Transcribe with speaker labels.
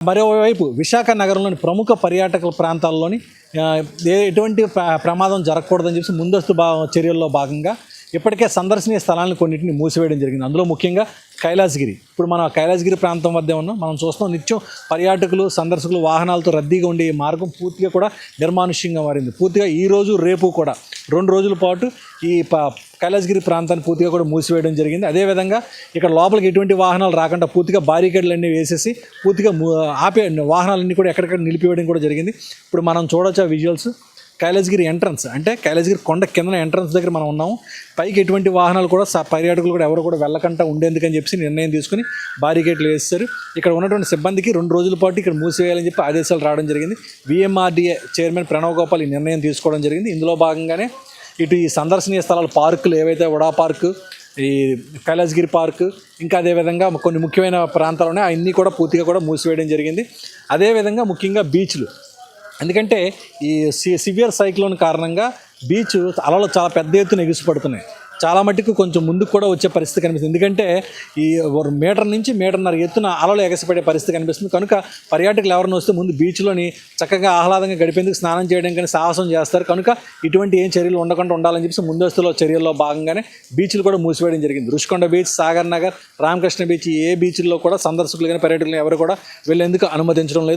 Speaker 1: మరోవైపు విశాఖ నగరంలోని ప్రముఖ పర్యాటక ప్రాంతాల్లోని ఏ- ఎటువంటి ప్రమాదం జరగకూడదని చెప్పి ముందస్తు చర్యల్లో భాగంగా ఇప్పటికే సందర్శనీయ స్థలాలను కొన్నింటిని మూసివేయడం జరిగింది. అందులో ముఖ్యంగా కైలాసగిరి. ఇప్పుడు మనం ఆ కైలాసగిరి ప్రాంతం వద్దే ఉన్నాం. మనం చూస్తాం నిత్యం పర్యాటకులు సందర్శకులు వాహనాలతో రద్దీగా ఉండే ఈ మార్గం పూర్తిగా కూడా నిర్మానుష్యంగా మారింది. పూర్తిగా ఈ రోజు రేపు కూడా. రెండు రోజుల పాటు ఈ ప కైలాసగిరి ప్రాంతాన్ని పూర్తిగా కూడా మూసివేయడం జరిగింది. అదేవిధంగా ఇక్కడ లోపలికి ఎటువంటి వాహనాలు రాకుండా పూర్తిగా బారికేడ్లు అన్నీ వేసేసి పూర్తిగా ఆపే వాహనాలన్నీ కూడా ఎక్కడెక్కడ నిలిపివేయడం కూడా జరిగింది. ఇప్పుడు మనం చూడొచ్చు ఆ విజువల్స్. కైలాసగిరి ఎంట్రన్స్ అంటే కైలాసగిరి కొండ కింద ఎంట్రన్స్ దగ్గర మనం ఉన్నాము. పైకి ఎటువంటి వాహనాలు కూడా స- పర్యాటకులు కూడా ఎవరు కూడా వెళ్ళకుండా ఉండేందుకని చెప్పి నిర్ణయం తీసుకుని బారికేట్లు వేస్తారు ఇక్కడ ఉన్నటువంటి సిబ్బందికి రెండు రోజుల పాటు ఇక్కడ మూసివేయాలని చెప్పి ఆదేశాలు రావడం జరిగింది. విఎంఆర్డీఏ చైర్మన్ ప్రణవ్ గోపాల్ ఈ నిర్ణయం తీసుకోవడం జరిగింది. ఇందులో భాగంగానే ఇటు ఈ సందర్శనీయ స్థలాలు పార్కులు ఏవైతే వడా పార్కు ఈ కైలాసగిరి పార్క్ ఇంకా అదేవిధంగా కొన్ని ముఖ్యమైన ప్రాంతాలు ఉన్నాయి. అవన్నీ కూడా పూర్తిగా కూడా మూసివేయడం జరిగింది. అదేవిధంగా ముఖ్యంగా బీచ్లు. ఎందుకంటే ఈ సి సివియర్ సైక్లోన్ కారణంగా బీచ్ అలలు చాలా పెద్ద ఎత్తున ఎగిసిపడుతున్నాయి. చాలా మట్టుకు కొంచెం ముందుకు కూడా వచ్చే పరిస్థితి కనిపిస్తుంది. ఎందుకంటే ఈ ఒక మీటర్ నుంచి మీటర్న్నర ఎత్తున అలలు ఎగసిపడే పరిస్థితి కనిపిస్తుంది. కనుక పర్యాటకులు ఎవరైనా వస్తే ముందు బీచ్లోని చక్కగా ఆహ్లాదంగా గడిపేందుకు స్నానం చేయడం కానీ సాహసం చేస్తారు. కనుక ఇటువంటి ఏం చర్యలు ఉండకుండా ఉండాలని చెప్పి ముందస్తులో చర్యల్లో భాగంగానే బీచ్లు కూడా మూసివేయడం జరిగింది. రుషికొండ బీచ్ సాగర్ నగర్ రామకృష్ణ బీచ్ ఏ బీచ్ల్లో కూడా సందర్శకులు కానీ పర్యాటకులు ఎవరు కూడా వెళ్ళేందుకు అనుమతించడం లేదు.